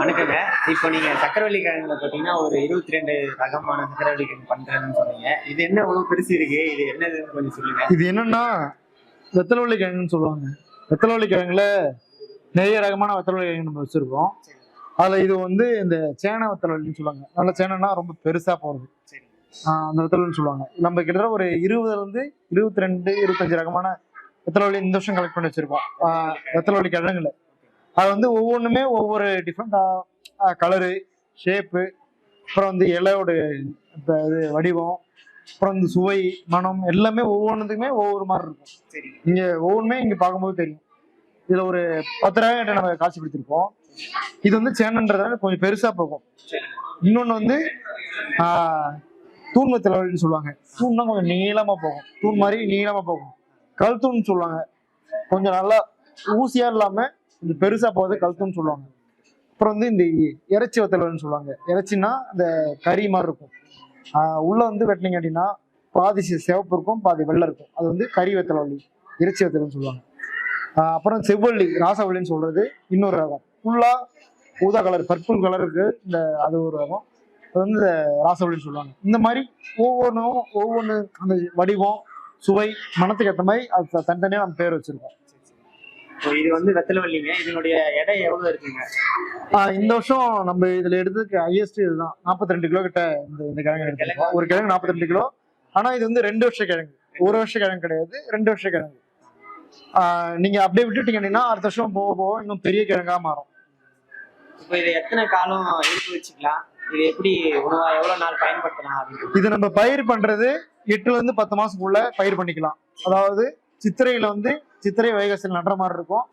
வணக்கங்க. இப்போ நீங்க சக்கரவள்ளி கிழங்குல பாத்தீங்கன்னா ஒரு இருபத்தி ரெண்டு ரகமான சக்கரவள்ளி கிழங்கு பண்றேன்னு சொன்னீங்க. இது என்ன இவ்வளவு பெருசு இருக்கு? இது என்னதுன்னு கொஞ்சம் சொல்லுங்க. இது என்னன்னா வெத்தலவள்ளி கிழங்குன்னு சொல்லுவாங்க. வெத்தலவள்ளி கிழங்குல நிறைய ரகமான வெத்தலவள்ளி கிழங்கு நம்ம வச்சிருக்கோம். அதுல இது வந்து இந்த சேன வெத்தலவள்ளின்னு சொல்லுவாங்க. நல்ல சேனனா ரொம்ப பெருசா போறது. அந்த வெத்தலவள்ளின்னு சொல்லுவாங்க. நம்ம கிட்டத்தட்ட ஒரு இருபதுல இருந்து இருபத்தி ரெண்டு இருபத்தஞ்சு ரகமான வெத்தலவள்ளி இந்த வருஷம் கலெக்ட் பண்ணி வச்சிருக்கோம். வெத்தலவள்ளி கிழங்குல. அது வந்து ஒவ்வொன்றுமே ஒவ்வொரு டிஃப்ரெண்ட் கலரு ஷேப்பு அப்புறம் வந்து இலையோட இப்ப இது வடிவம் அப்புறம் இந்த சுவை மனம் எல்லாமே ஒவ்வொன்றுத்துக்குமே ஒவ்வொரு மாதிரி இருக்கும். சரி. இங்க ஒவ்வொன்றுமே இங்க பார்க்கும்போது தெரியும். இதுல ஒரு பத்து ரூபாய் நம்ம காட்சிப்படுத்திருப்போம். இது வந்து சேனன்றதால கொஞ்சம் பெருசா போகும். சரி இன்னொன்னு வந்து ஆஹ், தூண் வெத்தலவள்ளின்னு சொல்லுவாங்க. தூண்னா கொஞ்சம் நீளமா போகும். தூண் மாதிரி நீளமா போகும். கல் தூண்னு சொல்லுவாங்க. கொஞ்சம் நல்லா ஊசியா இல்லாம இது பெருசா போகுது கழுத்துன்னு சொல்லுவாங்க. அப்புறம் வந்து இந்த இறைச்சி வத்தலன்னு சொல்லுவாங்க. இறைச்சின்னா அந்த கறி மாதிரி இருக்கும். உள்ளே உள்ள வந்து வெட்டினீங்க அப்படின்னா பாதி சிவப்பு இருக்கும் பாதி வெள்ளை இருக்கும். அது வந்து கறி வெத்தலவள்ளி இறைச்சி வத்தலன்னு சொல்லுவாங்க. அப்புறம் செவ்வள்ளி ராசவள்ளின்னு சொல்றது இன்னொரு ரகம். ஃபுல்லா ஊதா கலர் பர்பிள் கலருக்கு இந்த அது ஒரு ரகம். அது வந்து இந்த ராசவள்ளின்னு சொல்லுவாங்க. இந்த மாதிரி ஒவ்வொன்றும் ஒவ்வொன்று அந்த வடிவம் சுவை மனத்துக்கு ஏற்ற மாதிரி அது தனித்தனியாக நம்ம பேர் வச்சிருக்கோம். இது வந்து வெத்தலவள்ளிங்க இதனுடைய எடை எவ்வளவு இருக்குங்க? இந்த வருஷம் நம்ம இதுல எடுத்ததுக்கு ஹையஸ்ட் இதுதான். 42 ரெண்டு கிலோ கிட்ட இந்த இந்த கிழங்கு எடுத்திருக்கோம். ஒரு கிழங்கு 42 ரெண்டு கிலோ. ஆனா இது வந்து ரெண்டு வருஷ கிழங்கு. ஒரு வருஷ கிழங்கு கிடையாது ரெண்டு வருஷ கிழங்கு. நீங்க அப்படியே விட்டுட்டீங்க அப்படின்னா அடுத்த வருஷம் போக போக இன்னும் பெரிய கிழங்கா மாறும். இப்போ இது எத்தனை காலம் இருப்பு வச்சுக்கலாம்? இது எப்படி உணவா எவ்வளவு நாள் பயன்படுத்தலாம் இது நம்ம பயிர் பண்றது எட்டுல இருந்து பத்து மாசத்துக்குள்ள பயிர் பண்ணிக்கலாம். அதாவது சித்திரையில வந்து சித்திரை வைகாசியில் நடுற மாதிரி இருக்கும்.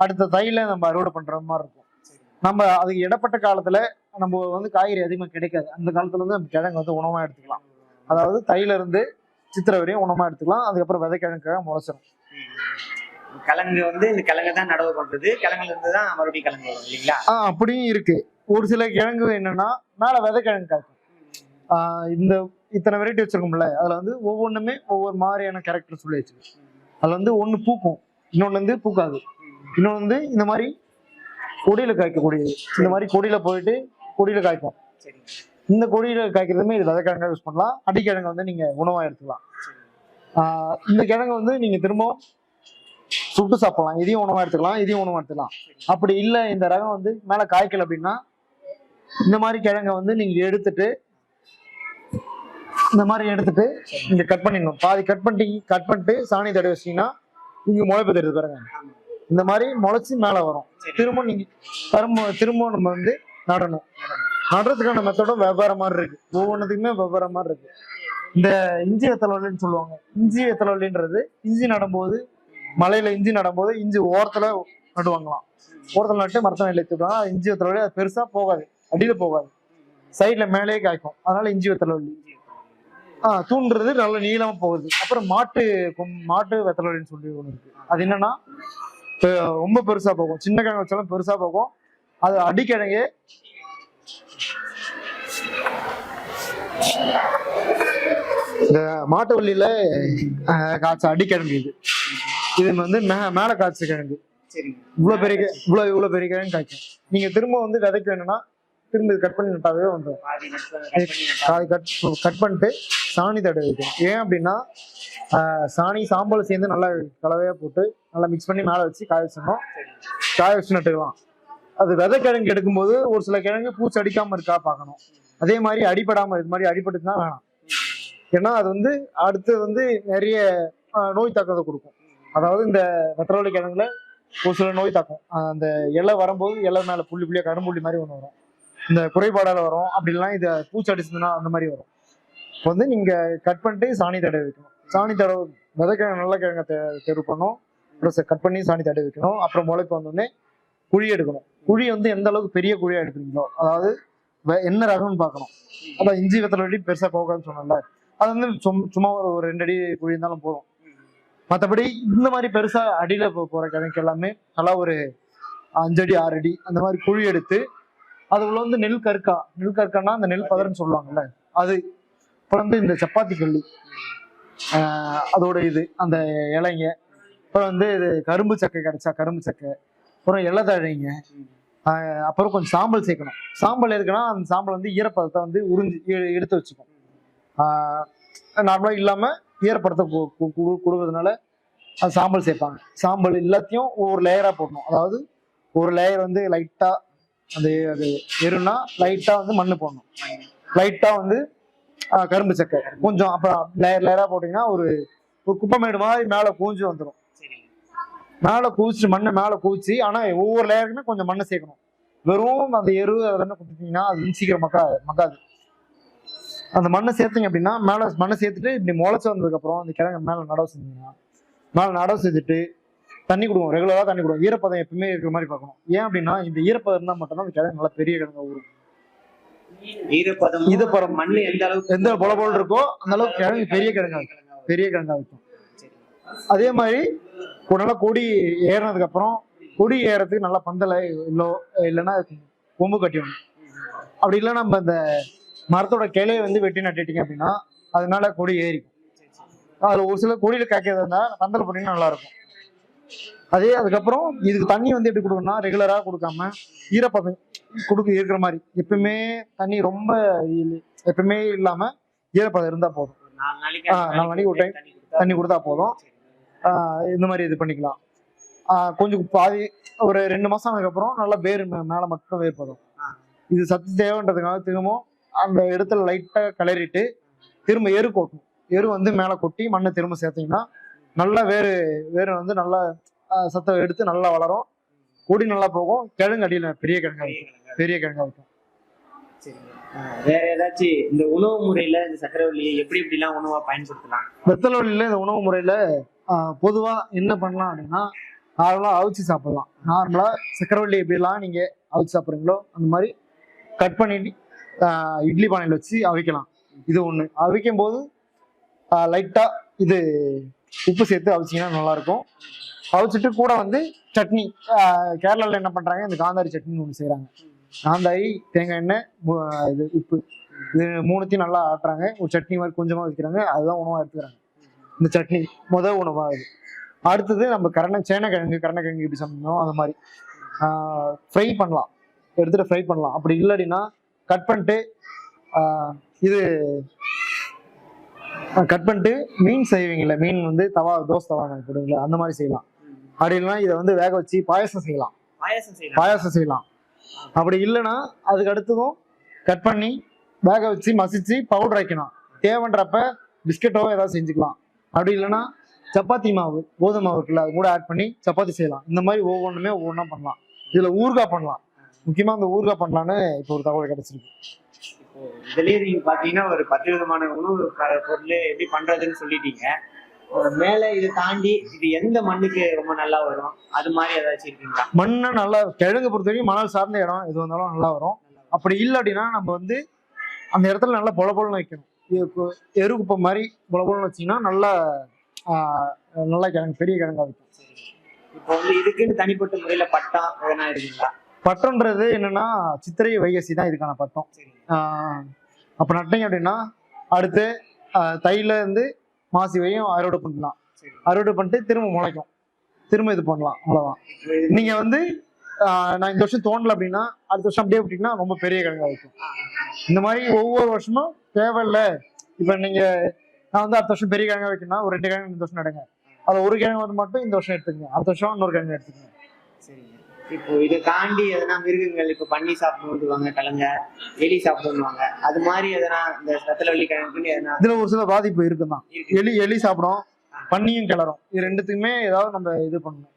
அடுத்த தையில நம்ம அறுவடை பண்ற மாதிரி இருக்கும். நம்ம அதுக்கு இடப்பட்ட காலத்துல நம்ம வந்து காய்கறி அதிகமா கிடைக்காது. அந்த காலத்துல வந்து நம்ம கிழங்கு வந்து உணவா எடுத்துக்கலாம். அதாவது தையில இருந்து சித்திரை வரையும் உணவா எடுத்துக்கலாம். அதுக்கப்புறம் விதைக்கிழங்காக முளைச்சிரும். ம். கிழங்கு வந்து இந்த கிழங்கு தான் நடவு பண்றது. கிழங்குல இருந்து தான் மறுபடியும் கிழங்கு வரும் இல்லைங்களா? ஆஹ் அப்படியும் இருக்கு. ஒரு சில கிழங்கு என்னன்னா மேல விதைக்கிழங்கு காய்க்கும். இந்த இத்தனை வெரைட்டி வச்சிருக்கோம்ல. அதுல வந்து ஒவ்வொன்றுமே ஒவ்வொரு மாதிரியான கேரக்டர் சொல்லி வச்சிருக்கு அது வந்து ஒன்று பூக்கும். இன்னொன்று வந்து பூக்காது. இன்னொன்று வந்து இந்த மாதிரி கொடியில காய்க்கக்கூடியது. இந்த மாதிரி கொடியில போயிட்டு கொடியில காய்க்கும் இந்த கொடியில காய்க்கிறதுமே இது விதைக்கிழங்கா யூஸ் பண்ணலாம். அடிக்கிழங்கு வந்து நீங்க உணவா எடுத்துக்கலாம். இந்த கிழங்கு வந்து நீங்க திரும்ப சுட்டு சாப்பிடலாம். இதையும் உணவா எடுத்துக்கலாம். இதையும் உணவா எடுத்துக்கலாம். அப்படி இல்லை இந்த ரகம் வந்து மேல காய்க்கல அப்படின்னா இந்த மாதிரி கிழங்க வந்து நீங்க எடுத்துட்டு இந்த மாதிரி எடுத்துட்டு இங்க கட் பண்ணிடணும். பாதி கட் பண்ணிட்டு கட் பண்ணிட்டு சாணி தடவை வச்சீங்கன்னா இங்க முளைப்பு தெரியுது பாருங்க. இந்த மாதிரி முளைச்சு மேல வரும். திரும்ப நீங்க திரும்ப திரும்ப நம்ம வந்து நடணும். நடுறதுக்கான மெத்தடும் வெவ்வேறு மாதிரி இருக்கு. ஒவ்வொன்றுத்துக்குமே வெவ்வேறு மாதிரி இருக்கு. இந்த இஞ்சி வெத்தலவள்ளின்னு சொல்லுவாங்க. இஞ்சி வெத்தலவள்ளின்றது இஞ்சி நடும்போது மலையில இஞ்சி நடும்போது இஞ்சி ஓரத்துல நடுவாங்களாம். ஓரத்துல நட்டு மரத்தை நிலை தூக்குவாங்க இஞ்சி வெத்தலவள்ளி அது பெருசா போகாது. அடியில போகாது. சைட்ல மேலேயே காய்க்கும். அதனால இஞ்சி வெத்தலவள்ளி ஆ தூண்டுறது நல்ல நீளமா போகுது. அப்புறம் மாட்டு மாட்டு வெத்தலவள்ளின்னு சொல்லி ஒன்று இருக்கு. அது என்னன்னா ரொம்ப பெருசா போகும். சின்ன கிழங்கு வச்சாலும் பெருசா போகும். அது அடிக்கிழங்கு. இந்த மாட்டு வள்ளியில அஹ், காய்ச்ச அடிக்கிழங்கு இது. இது வந்து மே மேல காய்ச்ச கிழங்கு. இவ்வளவு பெரிய இவ்வளவு இவ்வளவு பெரிய கிழங்கு காய்க்கும். நீங்க திரும்ப வந்து விதைக்க வேணும்னா திரும்ப கட் பண்ணி நட்டாவே வந்துடும். காய் கட் கட் பண்ணிட்டு சாணி தடவை வைக்கணும். ஏன் அப்படின்னா சாணி சாம்பல் சேர்ந்து நல்லா கலவையா போட்டு நல்லா மிக்ஸ் பண்ணி மேலே வச்சு காய வச்சிடணும். காய வச்சு நட்டுக்கலாம். அது விதைக்கிழங்கு எடுக்கும்போது ஒரு சில கிழங்கு பூச்சி அடிக்காம இருக்கா பார்க்கணும். அதே மாதிரி அடிபடாம இது மாதிரி அடிபட்டுச்சுன்னா வேணாம். ஏன்னா அது வந்து அடுத்து வந்து நிறைய நோய் தாக்கத்தை கொடுக்கும். அதாவது இந்த வெத்தரவள்ளி கிழங்குல ஒரு சில நோய் தாக்கும். அந்த இலை வரும்போது இலை மேல புள்ளி புள்ளியா கரும்புள்ளி மாதிரி ஒன்று வரும். இந்த குறைபாடால வரும். அப்படிலாம் இதை பூச்சி அடிச்சதுன்னா அந்த மாதிரி வரும். இப்போ வந்து நீங்க கட் பண்ணிட்டு சாணி தடவை வைக்கணும். சாணி தடவை விதைக்கிழங்கு நல்ல கிழங்க தே- தேர்வு பண்ணும் அப்புறம் கட் பண்ணி சாணி தடவை வைக்கணும். அப்புறம் முளைப்பு வந்தோடனே குழி எடுக்கணும். குழி வந்து எந்த அளவுக்கு பெரிய குழியா எடுக்கிறீங்களோ அதாவது வே- என்ன ரகம்னு பார்க்கணும். அதான் இஞ்சி வெத்தலை வெட்டி பெருசா போகாதுன்னு சொன்னல அது வந்து சும்- சும்மா ஒரு ஒரு ரெண்டு அடி குழி இருந்தாலும் போதும். மற்றபடி இந்த மாதிரி பெருசா அடியில போ- போற கிழங்கு எல்லாமே நல்லா ஒரு அஞ்சடி ஆறு அடி அந்த மாதிரி குழி எடுத்து அதுக்குள்ள வந்து நெல் கற்கா. நெல் கற்கான்னா அந்த நெல் பதர்ன்னு சொல்லுவாங்கல்ல. அது அப்புறம் வந்து இந்த சப்பாத்தி கள்ளி அதோட இது அந்த இலைங்க. அப்புறம் வந்து இது கரும்பு சக்கை கிடைச்சா கரும்பு சக்கை. அப்புறம் இலை தழைங்க. அப்புறம் கொஞ்சம் சாம்பல் சேர்க்கணும். சாம்பல் எதுக்குன்னா அந்த சாம்பல் வந்து ஈரப்பதத்தை வந்து உறிஞ்சி எடுத்து வச்சுக்கும். நார்மலாக இல்லாமல் ஈரப்பதத்தை கு- கொடுக்கறதுனால அது சாம்பல் சேர்ப்பாங்க. சாம்பல் எல்லாத்தையும் ஒவ்வொரு லேயராக போடணும். அதாவது ஒரு லேயர் வந்து லைட்டாக அந்த அது எருன்னா லைட்டாக வந்து மண்ணு போடணும். லைட்டாக வந்து கரும்பு சக்கை. கொஞ்சம் அப்புறம் லேயர் லேயராக போட்டிங்கன்னா ஒரு ஒரு குப்பைமேடு மாதிரி மேலே கூஞ்சு வந்துடும் மேலே குவிச்சு மண்ணை மேலே குவிச்சு ஆனால் ஒவ்வொரு லேயருக்குமே கொஞ்சம் மண்ணை சேர்க்கணும். வெறும் அந்த எரு அதெல்லாம் கொடுத்துட்டீங்கன்னா அது சீக்கிரம் மக்கா மக்காது. அந்த மண்ணை சேர்த்தீங்க அப்படின்னா மேலே மண்ணை சேர்த்துட்டு இப்படி முளைச்சு வந்ததுக்கப்புறம் அந்த கிழங்கு மேலே நடவு செஞ்சீங்கன்னா மேலே நடவு செஞ்சுட்டு தண்ணி கொடுக்கும் ரெகுலராக தண்ணி கொடுக்கும் ஈரப்பதம் எப்பவுமே இருக்கிற மாதிரி பார்க்கணும். ஏன் அப்படின்னா இந்த ஈரப்பதம் இருந்தால் மட்டும்தான் அந்த கிழங்கு நல்லா பெரிய கிழங்கு ஊறும். ஈரப்பதம் ஈரப்பதம் மண்ணு எந்த அளவுக்கு எந்த பொல போல் இருக்கோ அந்த அளவுக்கு கிழங்கு பெரிய கிழங்கா இருக்கும் பெரிய கிழங்கா சரி. அதே மாதிரி நல்லா கொடி ஏறினதுக்கு அப்புறம் கொடி ஏறதுக்கு நல்லா பந்தலை இல்லோ இல்லைன்னா கொம்பு கட்டிடணும் அப்படி இல்லை நம்ம இந்த மரத்தோட கிளையை வந்து வெட்டி நட்டுட்டீங்க அப்படின்னா அதனால கொடி ஏறிக்கும். அதில் ஒரு சில கொடியில் காய்க்கிறதா இருந்தால் பந்தல் போட்டிங்கன்னா நல்லா இருக்கும். அதே அதுக்கப்புறம் இதுக்கு தண்ணி வந்து எப்படி கொடுக்கணும்னா ரெகுலராக கொடுக்காம ஈரப்பதம் கொடுக்க இருக்கிற மாதிரி. எப்பவுமே தண்ணி ரொம்ப எப்பவுமே இல்லாம ஈரப்பதம் இருந்தால் போதும். நாலு நாளைக்கு ஒரு time தண்ணி கொடுத்தா போதும். இந்த மாதிரி இது பண்ணிக்கலாம். கொஞ்சம் பாதி ஒரு ரெண்டு மாசம் ஆனதுக்கப்புறம் நல்லா வேர் மேல மட்டும் வேர் போதும். இது சத்து தேவைன்றதுக்காக திரும்பவும் அந்த இடத்துல லைட்டா கிளறிட்டு திரும்ப எரு கொட்டணும். எரு வந்து மேல கொட்டி மண்ணை திரும்ப சேர்த்தீங்கன்னா நல்லா வேறு வேறு வந்து நல்லா ஆஹ் சத்தை எடுத்து நல்லா வளரும். கொடி நல்லா போகும். கிழங்கு அடியில் பெரிய கிழங்கா கிழங்கா. பெரிய கிழங்கா. ஆ, வேற ஏதாச்சும் இந்த உணவு முறையில இந்த சக்கரவள்ளியை எப்படி எப்படிலாம் உணவா பயன்படுத்தலாம்? வெத்தலை வழியில இந்த உணவு முறையில பொதுவா என்ன பண்ணலாம் அப்படின்னா நார்மலா அவிச்சு சாப்பிடலாம். நார்மலா சக்கரவள்ளி எப்படிலாம் நீங்க அவிச்சு சாப்பிட்றீங்களோ அந்த மாதிரி கட் ஆஹ், இட்லி பானையில் வச்சு அவிக்கலாம். இது ஒண்ணு. அவிக்கும் போது லைட்டா இது உப்பு சேர்த்து அவிச்சிங்கன்னா நல்லாயிருக்கும். அவிச்சிட்டு கூட வந்து சட்னி கேரளாவில் என்ன பண்ணுறாங்க இந்த காந்தாரி சட்னின்னு ஒன்று செய்கிறாங்க காந்தாரி தேங்காய் எண்ணெய் இது உப்பு. இது மூணுத்தையும் நல்லா ஆட்டுறாங்க. ஒரு சட்னி மாதிரி கொஞ்சமாக வைக்கிறாங்க அதுதான் உணவாக எடுத்துக்கிறாங்க. இந்த சட்னி முதல் உணவாக இது அடுத்தது நம்ம கரணை சேனக்கிழங்கு கரணக்கிழங்கு எப்படி சமைக்கணும் அந்த மாதிரி. ஃப்ரை பண்ணலாம். எடுத்துட்டு ஃப்ரை பண்ணலாம். அப்படி இல்லைன்னா கட் பண்ணிட்டு இது கட் பண்ணிட்டு மீன் செய்வீங்கல்ல மீன் வந்து தவா தோசை தவா அந்த மாதிரி செய்யலாம். அப்படி இல்லைன்னா இதை வந்து வேக வச்சு பாயாசம் செய்யலாம். பாயாசம் செய்யலாம். பாயாசம் செய்யலாம். அப்படி இல்லைன்னா அதுக்கு அடுத்ததும் கட் பண்ணி வேக வச்சு மசிச்சு பவுடர் வைக்கணும். தேவைன்றப்ப பிஸ்கெட்டோ ஏதாவது செஞ்சுக்கலாம். அப்படி இல்லைன்னா சப்பாத்தி மாவு கோதுமை மாவு இருக்குல்ல அது கூட ஆட் பண்ணி சப்பாத்தி செய்யலாம். இந்த மாதிரி ஒவ்வொன்றுமே ஒவ்வொன்றா பண்ணலாம். இதுல ஊறுகாய் பண்ணலாம். முக்கியமா இந்த ஊறுகாய் பண்ணலான்னு இப்போ ஒரு தகவல் கிடைச்சிருக்கு. இதுலயே நீங்க பாத்தீங்கன்னா ஒரு பத்து விதமான உணவு பொருள் எப்படி பண்றதுன்னு சொல்லிட்டீங்க. மேல இதை தாண்டி இது எந்த மண்ணுக்கு ரொம்ப நல்லா வரும்? அது மாதிரி ஏதாச்சும் இருக்குங்களா? மண்ணை நல்லா கிழங்கு பொறுத்த வரைக்கும் மணல் சார்ந்த இடம் எது வந்தாலும் நல்லா வரும். அப்படி இல்லை அப்படின்னா நம்ம வந்து அந்த இடத்துல நல்லா பொல பொலன்னு வைக்கணும் எரு குப்பை மாதிரி பொல பொலன்னு வச்சீங்கன்னா நல்லா நல்லா கிழங்கு பெரிய கிழங்கா வைக்கும். இப்போ வந்து இதுக்குன்னு தனிப்பட்ட முறையில பட்டம் எதனா இருக்குங்களா? பட்டம்ன்றது என்னன்னா சித்திரை வைகசி தான் இதுக்கான பட்டம். அப்ப நட்டீங்க அப்படின்னா அடுத்து தையில இருந்து மாசி வரையும் அறுவடை பண்ணலாம் அறுவடை பண்ணிட்டு திரும்ப முளைக்கும். திரும்ப இது பண்ணலாம் இது- நீங்க வந்து நான் இந்த வருஷம் தோண்டல அப்படின்னா அடுத்த வருஷம் அப்படியே விட்டீங்கன்னா ரொம்ப பெரிய கிழங்கா ஆ, இந்த மாதிரி ஒவ்வொரு வருஷமும் தேவையில்ல. இப்ப நீங்க நான் வந்து அடுத்த வருஷம் பெரிய கிழங்கு வைக்கணும்னா ஒரு ரெண்டு கிழங்கு இந்த வருஷம் நடுங்க அது ஒரு கிழங்கு வந்து மட்டும் இந்த வருஷம் எடுத்துக்கங்க. அடுத்த வருஷம் இன்னொரு கிழங்கு எடுத்துக்கங்க. சரிங்க இப்போ இதை தாண்டி எதனா மிருகங்கள் இப்போ பண்ணி சாப்பிடுவாங்க கலங்க எலி சாப்பிடுவாங்க அது மாதிரி எதனா இந்த ரத்தலவள்ளி கிழங்குன்னு எதனா இதுல ஒரு சில பாதிப்பு இருக்குதான். இருக்கு. எலி எலி சாப்பிடும் பன்னியும் கிளறும். இது ரெண்டுத்துக்குமே ஏதாவது நம்ம இது பண்ணணும்.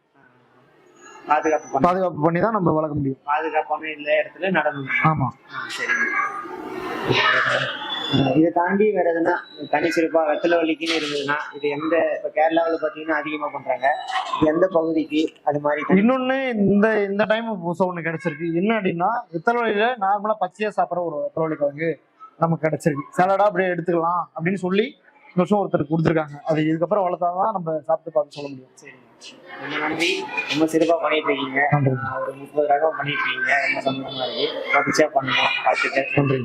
பாதுகாப்பு பாதுகாப்பு பண்ணி தான் நம்ம வளர்க்க முடியும். பாதுகாப்பான இல்ல இடத்துல நடணும் ஆமா. அஹ் இதை தாண்டி வேற எதுனா தனி சிறப்பா வெத்தலை வலிக்குன்னு இருந்ததுன்னா இது எந்த இப்ப கேரளாவில் பாத்தீங்கன்னா அதிகமா பண்றாங்க. இது எந்த பகுதிக்கு அது மாதிரி இன்னொன்னு இந்த இந்த டைம் புதுசா ஒண்ணு கிடைச்சிருக்கு. என்ன அப்படின்னா வெத்தலவழியில நார்மலா பச்சையா சாப்பிட்ற ஒரு வெத்தலவழி கிழங்கு நமக்கு கிடைச்சிருக்கு. சாலடா அப்படியே எடுத்துக்கலாம் அப்படின்னு சொல்லி இந்த வருஷம் ஒருத்தர் கொடுத்துருக்காங்க. அது இதுக்கப்புறம் வளர்த்தாதான் நம்ம சாப்பிட்டு பார்த்து சொல்ல முடியும். சரிங்க ரொம்ப நன்றி. ரொம்ப சிறப்பா பண்ணிட்டு இருக்கீங்க. ஒரு முப்பது ரகம் பண்ணிட்டு இருக்கீங்க. ரொம்ப சந்தோஷமா இருக்கு. தொடர்ச்சியா பண்ணுவோம். பார்த்துட்டு நன்றி.